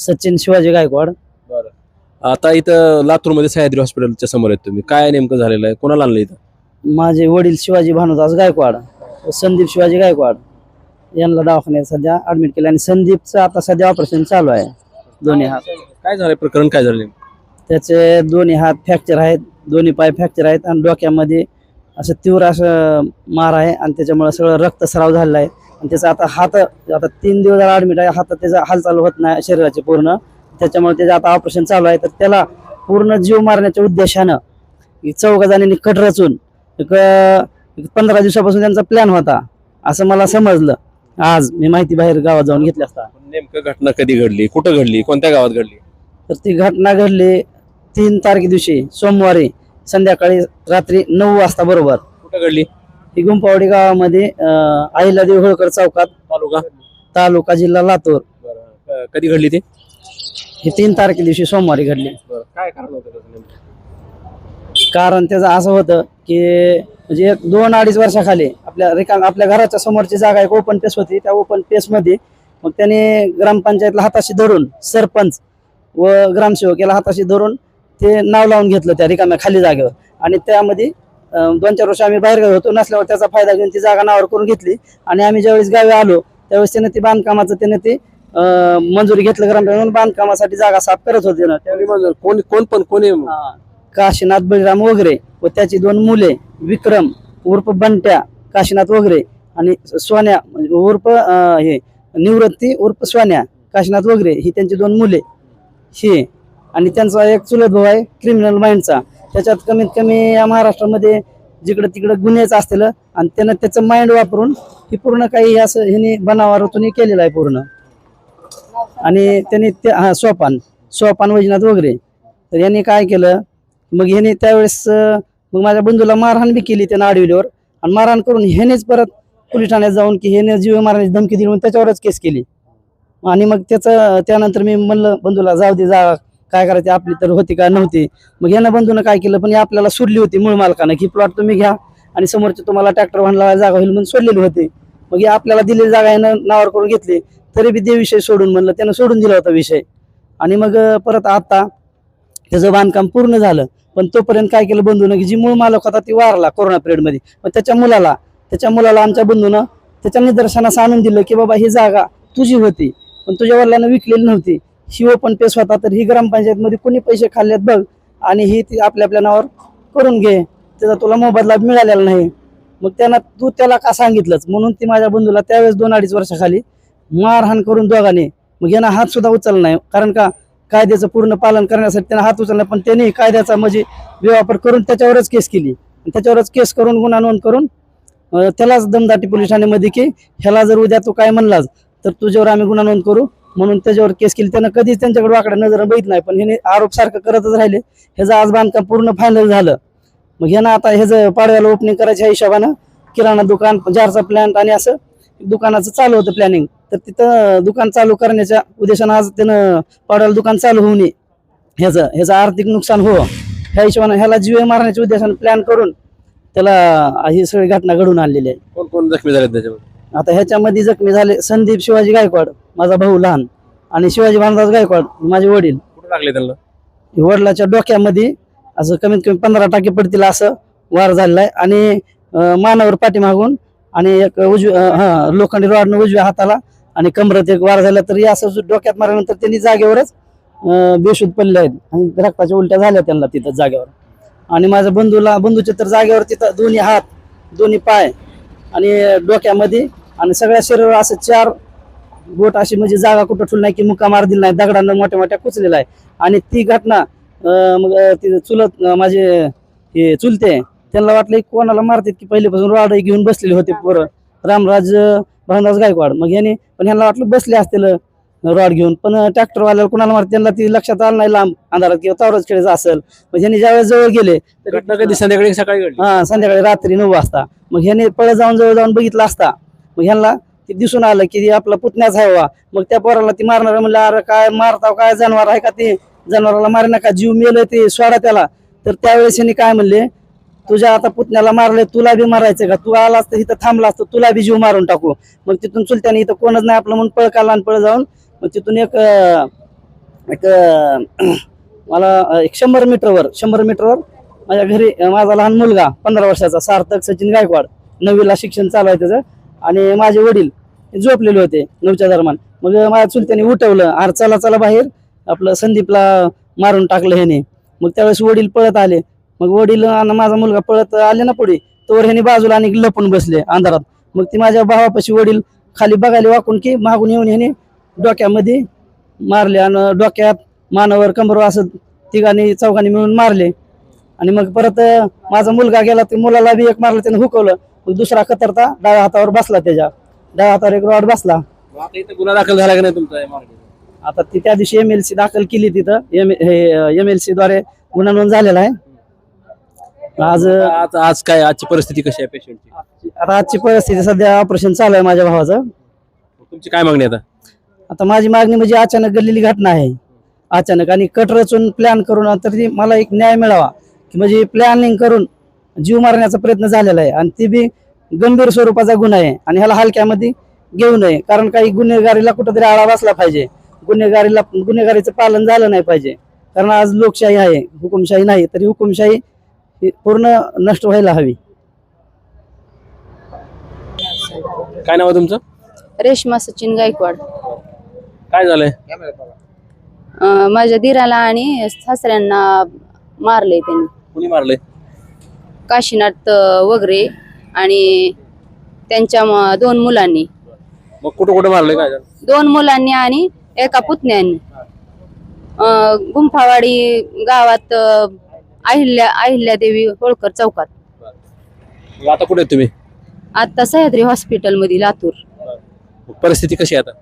सचिन शिवाजी गायकवाड. आता इथं लातूरमध्ये सह्याद्री हॉस्पिटलच्या समोर आहेत तुम्ही. काय नेमकं झालेलं आहे? कोणाला आणलं इथं? माझे वडील शिवाजी भानुदास गायकवाड व संदीप शिवाजी गायकवाड यांना दवाखान्यात सध्या ऍडमिट केलं आणि संदीपचं आता सध्या ऑपरेशन चालू आहे. दोन्ही हात. काय झालंय प्रकरण? काय झालं नेमकं? त्याचे दोन्ही हात फ्रॅक्चर आहेत दोन्ही पाय फ्रॅक्चर आहेत आणि डोक्यामध्ये असं तीव्र असं मार आहे आणि त्याच्यामुळे सगळं रक्तस्राव झालेला आहे. आणि त्याचा आता हात आता तीन दिवस झाला ॲडमिट आहे हातात त्याचा हालचाल होत नाही शरीराचे पूर्ण. त्याच्यामुळे त्याचं आता ऑपरेशन चालू आहे. तर त्याला पूर्ण जीव मारण्याच्या उद्देशानं चौघा जणांनी कट रचून एक एक पंधरा दिवसापासून त्यांचा प्लॅन होता. असं मला समजलं. आज मी माहिती बाहेर गावात जाऊन घेतली असता. नेमकं घटना कधी घडली? कुठं घडली? कोणत्या गावात घडली? तर ती घटना घडली तीन तारखे दिवशी सोमवारी संध्याकाळी रात्री नऊ वाजता बरोबर. कुठं घडली? ही गुंपावडी गावामध्ये अं, अहिल्यादेवी होळकर चौकात तालुका. तालुका जिल्हा लातूर. बरं. कधी घडली ती? ही तीन तारखे दिवशी सोमवारी घडली. काय कारण होतं त्याचं नेमकं? कारण त्याचं असं होतं की म्हणजे एक दोन अडीच वर्षाखाली आपल्या रिकाम आपल्या घराच्या समोरची जागा एक ओपन पेस होती. त्या ओपन पेसमध्ये मग त्याने ग्रामपंचायतला हाताशी धरून सरपंच व ग्रामसेवक याला हाताशी धरून ते नाव लावून घेतलं त्या रिकाम्या खाली जागेवर. आणि त्यामध्ये दोन चार वर्ष आम्ही बाहेर होतो नसल्यावर त्याचा फायदा घेऊन ती जागा नावावर करून घेतली. आणि आम्ही ज्यावेळेस गावी आलो त्यावेळेस त्याने ते बांधकामाचं त्याने ते मंजुरी घेतलं ग्रामपंचायत बांधकामासाठी जागा साफ करत होते ना. म्हणजे- कोण कोण पण कोणी. काशीनाथ बळीराम वगैरे व त्याची दोन मुले विक्रम उर्फ बंट्या काशीनाथ वगैरे आणि सोन्या म्हणजे उर्फ हे निवृत्ती उर्फ सोन्या काशीनाथ वगैरे ही त्यांची दोन मुले हे. आणि त्यांचा एक चुलत भाऊ आहे क्रिमिनल माइंडचा. त्याच्यात कमीत कमी या महाराष्ट्रामध्ये जिकडं तिकडं गुन्हेच असतील आणि त्यानं त्याचं माइंड वापरून ही पूर्ण काही असं ह्यानी बनावारातून केलेलं आहे पूर्ण. आणि त्यांनी ते हा सोपान. सोपान वैजनाथ वगैरे. तर यांनी काय केलं? मग ह्याने त्यावेळेस मग माझ्या बंधूला मारहाण बी केली त्यानं आडविलीवर. आणि मारहाण करून ह्यानेच परत पोलीस ठाण्यात जाऊन की ह्याने जीव मारण्याची धमकी दिली म्हणून त्याच्यावरच केस केली. आणि मग त्याचं त्यानंतर मी म्हणलं बंधूला जाऊ दे जा काय करायचे आपली तर होती का नव्हती. मग यानं बंधूनं काय केलं पण हे आपल्याला सोडली होती मूळ मालकानं. की प्लॉट तुम्ही घ्या आणि समोरचे तुम्हाला ट्रॅक्टर भांडला जागा होईल म्हणून सोडलेली होती. मग हे आपल्याला दिलेली जागा यानं नावावर करून घेतली. तरी बी ते विषय सोडून म्हणलं त्यानं सोडून दिला होता विषय. आणि मग परत आता त्याचं बांधकाम पूर्ण झालं. पण तोपर्यंत काय केलं बंधूनं की जी मूळ मालक होता ती वारला कोरोना पिरियडमध्ये मग त्याच्या मुलाला त्याच्या मुलाला आमच्या बंधूनं त्याच्या निदर्शनास आणून दिलं की बाबा ही जागा तुझी होती. पण तुझ्या वडिलांना विकलेली नव्हती. शिव पण पेश होता तर ही ग्रामपंचायतमध्ये कोणी पैसे खाल्लेत बघ. आणि ही ती आपल्या आपल्या नावावर करून घे. त्याचा तुला मोबदला मिळालेला नाही. मग त्यांना तू त्याला का सांगितलंच म्हणून ती माझ्या बंधूला त्यावेळेस दोन अडीच वर्षाखाली मारहाण करून दोघांनी. मग यांना हात सुद्धा उचलला नाही. कारण का? कायद्याचं पूर्ण पालन करण्यासाठी त्यांना हात उचलला पण त्यांनी कायद्याचा म्हणजे बेवापर करून त्याच्यावरच केस केली. त्याच्यावरच केस करून गुन्हा नोंद करून त्यालाच दमदाटी पोलीस ठाण्यामध्ये की ह्याला जर उद्या तू काय म्हणलास तर तुझ्यावर आम्ही गुन्हा नोंद करू. म्हणून त्याच्यावर केस केली. त्यांना कधीच त्यांच्याकडे वाकडे नजर बघित नाही. पण ह्याने आरोप सारखं करतच राहिले. ह्याचं आज बांधकाम पूर्ण फायनल झालं. मग ह्यानं आता ह्याचं पाडव्याला ओपनिंग करायच्या हिशोबानं किराणा दुकान जारचा प्लॅन्ट आणि असं दुकानाचं चालू होतं प्लॅनिंग तर तिथं दुकान चालू करण्याच्या उद्देशानं आज त्यानं पाडव्याला दुकान चालू होऊ नये ह्याचं ह्याचं आर्थिक नुकसान हो. ह्या हिशोबानं ह्याला जीव मारण्याच्या उद्देशानं प्लॅन करून त्याला ही सगळी घटना घडून आणलेली आहे. कोण कोण जखमी झाले त्याच्यावर आता ह्याच्यामध्ये जखमी झाले संदीप शिवाजी गायकवाड माझा भाऊ लहान आणि शिवाजी महाराज गायकवाड माझे वडील. कुठं लागले त्यांना? वडिलाच्या डोक्यामध्ये असं कमीत कमी पंधरा टाके पडतील असं वार झालेला आहे. आणि मानावर पाठीमागून आणि एक उजव्या हा लोखंडी रॉडनं उजव्या हाताला आणि कमरत एक वार झाला. तरी असं डोक्यात मारल्यानंतर त्यांनी जागेवरच बेशुद्ध पडले आहेत. आणि रक्ताच्या उलट्या झाल्या त्यांना तिथं जागेवर. आणि माझ्या बंधूला बंधूचे तर जागेवर तिथं दोन्ही हात दोन्ही पाय आणि डोक्यामध्ये आणि सगळ्या शरीरावर असं चार बोट अशी म्हणजे जागा कुठं ठेवली नाही की मुका मार दिला नाही दगडांना मोठ्या मोठ्या कुचलेला आहे. आणि ती घटना मग ती चुलत माझे हे चुलते त्यांना वाटलं की कोणाला मारतात की पहिल्यापासून रॉड घेऊन बसलेले होते पोरं. रामराज भानराज गायकवाड. मग याने पण ह्यांना वाटलं बसले असतील रॉड घेऊन. पण ट्रॅक्टरवाल्याला कोणाला मारत त्यांना ती लक्षात आलं नाही लांब अंधारात किंवा तावरच खेळायचं असेल. मग ह्यांनी ज्यावेळेस जवळ गेले तर घटना कधी? संध्याकाळी सकाळी हा संध्याकाळी रात्री नऊ वाजता. मग ह्याने पळत जाऊन जवळ जाऊन बघितलं असता. मग ह्यांना ते दिसून आलं की आपला पुतण्याच आहे वा मग त्या पोराला ती मारणार म्हणलं अरे काय मारताव काय जनावर आहे का ते? जनावराला मारे नका जीव मेलं ते सोडा त्याला. तर त्यावेळेस ह्यांनी काय म्हणले तुझ्या आता पुतण्याला मारले तुला बी मारायचं का? तू आला असतं इथं थांबला असतं तुला बी जीव मारून टाकू. मग तिथून चुलत्याने इथं कोणच नाही आपलं म्हणून पळकाला आणि पळ जाऊन मग तिथून एक एक मला एक शंभर मीटरवर शंभर मीटरवर माझ्या घरी माझा लहान मुलगा पंधरा वर्षाचा सार्थक सचिन गायकवाड नववीला शिक्षण चालू आहे त्याचं. आणि माझे वडील झोपलेले होते नऊच्या दरम्यान. मग माझ्या चुलत्याने उठवलं आर चला चला बाहेर. आपलं संदीपला मारून टाकलं ह्याने. मग त्यावेळेस वडील पळत आले. मग वडील आणि माझा मुलगा पळत आले ना पुढे तोवर ह्याने बाजूला आणि लपून बसले अंधारात. मग ती माझ्या भावापाशी वडील खाली बघायला वाकून की मागून येऊन ह्याने डोक्यामध्ये मारले आणि डोक्यात मानावर कंबरवर असं तिघांनी चौघांनी मिळून मारले. आणि मग परत माझा मुलगा गेला ते मुलाला बी एक मारलं त्याने हुकवलं. दुसरा कतरता डाव्या हातावर बसला त्याच्या. डाव्या हातावर एक रॉड बसला. मग आता इथं गुन्हा दाखल झाला का नाही तुमचा? आता ती त्या दिवशी एम एल सी दाखल केली तिथं. एम हे एम एल सी द्वारे गुन्हा नोंद झालेला आहे. आज आज आज काय आजची परिस्थिती कशी आहे पेशंटची आता आजची परिस्थिती सध्या ऑपरेशन चालू आहे माझ्या भावाचं. तुमची काय मागणी आहे आता? आता माझी मागणी म्हणजे अचानक घडलेली घटना आहे. अचानक आणि कट रचून प्लॅन करून तर ती मला एक न्याय मिळावा. की म्हणजे प्लॅनिंग करून जीव मारण्याचा प्रयत्न झालेला आहे. आणि ती बी गंभीर स्वरूपाचा गुन्हा आहे. आणि ह्याला हलक्यामध्ये घेऊ नये. कारण काही गुन्हेगारीला कुठंतरी आळा बसला पाहिजे. गुन्हेगारीला गुन्हेगारीचं पालन झालं नाही पाहिजे. कारण आज लोकशाही आहे. हुकुमशाही नाही. तरी हुकुमशाही ही पूर्ण नष्ट व्हायला हवी. काय नाव आहे तुमचं? रेश्मा सचिन गायकवाड. काय झालंय? अं, माझ्या दिराला आणि सासऱ्यांना मारले त्यांनी. कुणी मारलंय? काशीनाथ वगैरे आणि त्यांच्या म- दोन मुलांनी. मग कुठं कुठं मारलंय काय? दोन मुलांनी आणि एका पुतण्यांनी. अं, गुंफावाडी गावात अं, अहिल्या अहिल्यादेवी होळकर चौकात. मग आता कुठे आहेत तुम्ही? आता सह्याद्री हॉस्पिटलमध्ये लातूर. मग परिस्थिती कशी आहे आता?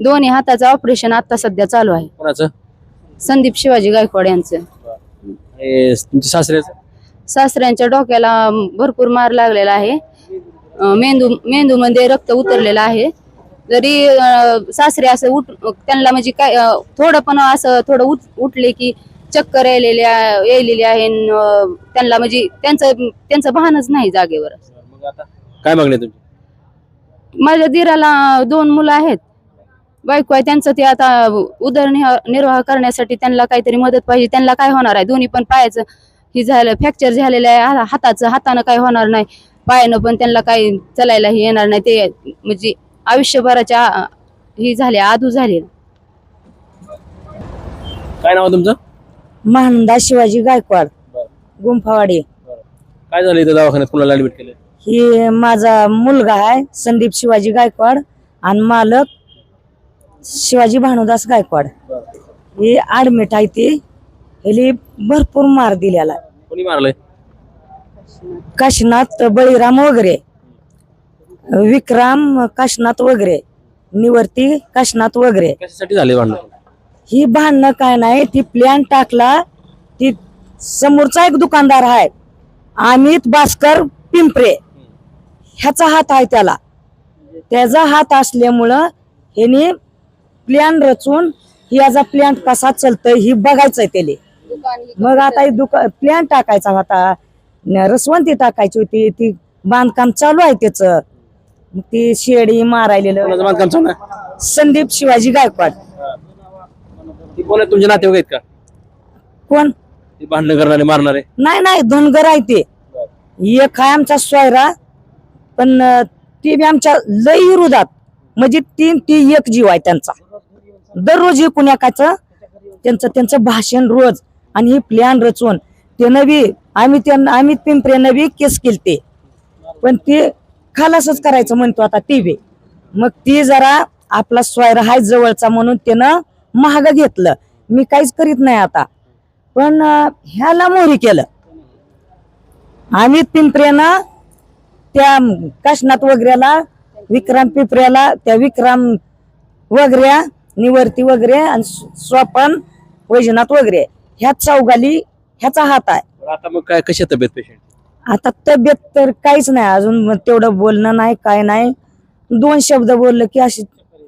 दोन्ही हाताचं ऑपरेशन आता सध्या चालू आहे. कोणाचं? संदीप शिवाजी गायकवाड यांचं. हे तुमच्या सासऱ्याचं? सासऱ्यांच्या डोक्याला भरपूर मार लागलेला आहे. मेंदू मेंदूमध्ये रक्त उतरलेलं आहे. जरी सासरे असं उठ त्यांना म्हणजे काय थोडं पण असं थोडं उठ उठले की चक्कर यायलेले यायलेली आहे त्यांना म्हणजे त्यांचं त्यांचं भानच नाही जागेवर. काय मागणी तुमची? माझ्या दिराला दोन मुलं आहेत. बायको आहे त्यांचं ते आता उदरनिर्वाह निर्वाह करण्यासाठी त्यांना काहीतरी मदत पाहिजे त्यांना काय होणार आहे? दोन्ही पण पायाचं ही झालं फ्रॅक्चर झालेलं आहे हा- हाताचं हातानं काय होणार नाही. पायानं पण त्यांना काही चालायलाही येणार नाही. ते म्हणजे आयुष्यभराच्या ही झाले आधू झाले. काय नाव तुमचं? महानंदा शिवाजी गायकवाड गुंफावाडी. काय झालं इथं दवाखान्यात? कुणाला ऍडमिट केलं? ही माझा मुलगा आहे संदीप शिवाजी गायकवाड आणि मालक शिवाजी भानुदास गायकवाड. ही ऍडमिट आहे ती. ह्याली भरपूर मार दिलेला. आहे. कोणी मारलंय? काशीनाथ बळीराम वगैरे. विक्रम काशीनाथ वगैरे. निवर्ती काशीनाथ वगैरे. कशासाठी झाले भांडण? ही भांडणं काय नाही ती प्लॅन टाकला ती समोरचा एक दुकानदार आहे अमित भास्कर पिंपरे. ह्याचा हात आहे त्याला. त्याचा हात असल्यामुळं ह्याने प्लॅन रचून याचा प्लॅन कसा चालतोय ही बघायचंय त्याले. मग आता हे दुका प्लॅन टाकायचा होता. न रसवंती टाकायची होती ती बांधकाम चालू आहे त्याच. ती शेडी मारायलेलं. बांधकाम चालू आहे? संदीप शिवाजी गायकवाड. ती कोण आहे तुमचे नातेवाईक आहेत का? कोण? ते भांडण करणारे मारणारे. नाही नाही धनगर आहे ते. एक आहे आमचा सोयरा पण ते बी आमच्या लई विरोधात म्हणजे तीन ती एक जीव आहे त्यांचा. दररोज एकूण एकाचं त्यांचं त्यांचं भाषण रोज. आणि ही प्लॅन रचून त्यानं बी आम्ही त्यांना आम्ही पिंपऱ्यानं बी केस केलते. पण ते खालासच करायचं म्हणतो आता ती बी. मग ती जरा आपला सोयरा हाय जवळचा म्हणून त्यानं महाग घेतलं. मी काहीच करीत नाही आता. पण ह्याला मोहरी केलं. आम्ही पिंपऱ्यानं त्या काशनाथ वगैरेला विक्रम पिंपऱ्याला त्या विक्रम वगैरे निवर्ती वगैरे आणि स्वपन वैजनाथ वगैरे. ह्या चौगाली ह्याचा हात आहे. आता मग काय कशी तब्येत पेशंट आता तब्येत तर काहीच नाही अजून मग तेवढं बोलणं नाही काय नाही. दोन शब्द बोललं की अशी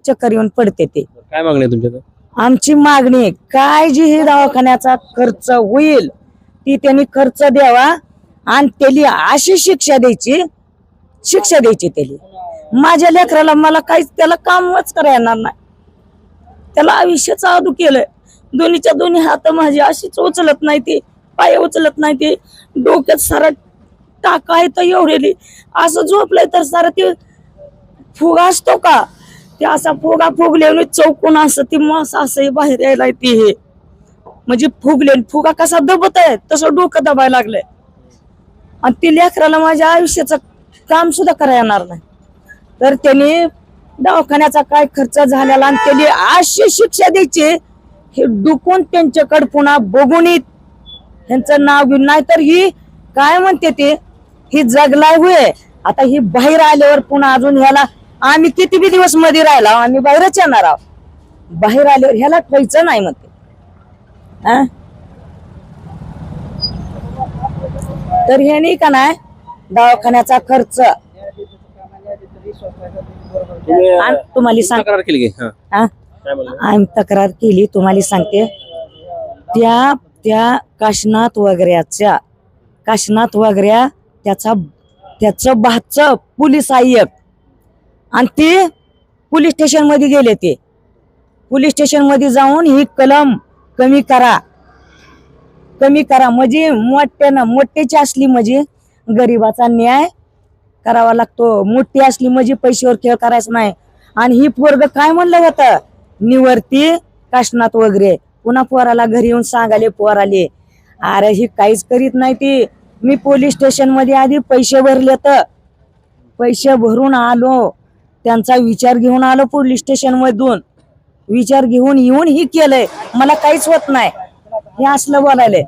चक्कर येऊन पडते ते. काय मागणी आहे तुमच्या आमची मागणी आहे, काय जी ही दवाखान्याचा खर्च होईल ती त्यांनी खर्च द्यावा आणि त्याली अशी शिक्षा द्यायची शिक्षा द्यायची त्याली. माझ्या लेकराला मला काहीच त्याला कामच करायला येणार नाही. त्याला आयुष्याचं अदू केलंय. दोन्हीच्या दोन्ही हात माझी अशीच उचलत नाही ती पाय उचलत नाही ती. डोक्यात सारा टाका आहे तर एवढेली. असं झोपलंय तर सारा ते फुगा असतो का? ते असा फुगा फुगले चौकून असं ती मास असं बाहेर यायला ती हे. म्हणजे फुगले फुगा कसा दबत आहे तसं डोकं दबायला लागलंय. आणि ती लेकराला माझ्या आयुष्याचं काम सुद्धा करा येणार नाही. तर त्यांनी दवाखान्याचा काय खर्च झालेला आणि त्यांनी अशी शिक्षा द्यायची हे डुकून त्यांच्याकडे पुन्हा बघून येत. ह्यांचं नाव घेऊन नाही तर ही काय म्हणते ते? ही जगलाय होय. आता ही बाहेर आल्यावर पुन्हा अजून ह्याला आम्ही किती बी दिवसमध्ये राहिला आम्ही बाहेरच येणार आहोत. बाहेर आल्यावर ह्याला ठेवायचं नाही म्हणते. हा? तर हे नाही का नाही? दवाखान्याचा खर्च. तुम्हाला सांग आम्ही तक्रार केली तुम्हाला सांगते. त्या त्या काशनाथ वगैरेच्या काशनाथ वगैरे त्याचा त्याचं भाचं पोलीस आयक आणि ते पोलीस स्टेशनमध्ये गेले ते. पोलीस स्टेशनमध्ये जाऊन ही कलम कमी करा. कमी करा. म्हणजे मोठ्यानं मोठ्याची असली म्हणजे गरिबाचा न्याय करावा लागतो. मोठी असली म्हणजे पैशावर खेळ करायचा नाही. आणि ही पोरग काय म्हणलं होतं? निवरती काशनात वगैरे. पुन्हा पोराला घरी येऊन सांगाले पोराले अरे ही काहीच करीत नाही ती. मी पोलीस स्टेशनमध्ये आधी पैसे भरले तर पैसे भरून आलो. त्यांचा विचार घेऊन आलो पोलीस स्टेशन मधून विचार घेऊन येऊन ही केलंय. मला काहीच होत नाही. हे असलं बोलायलंय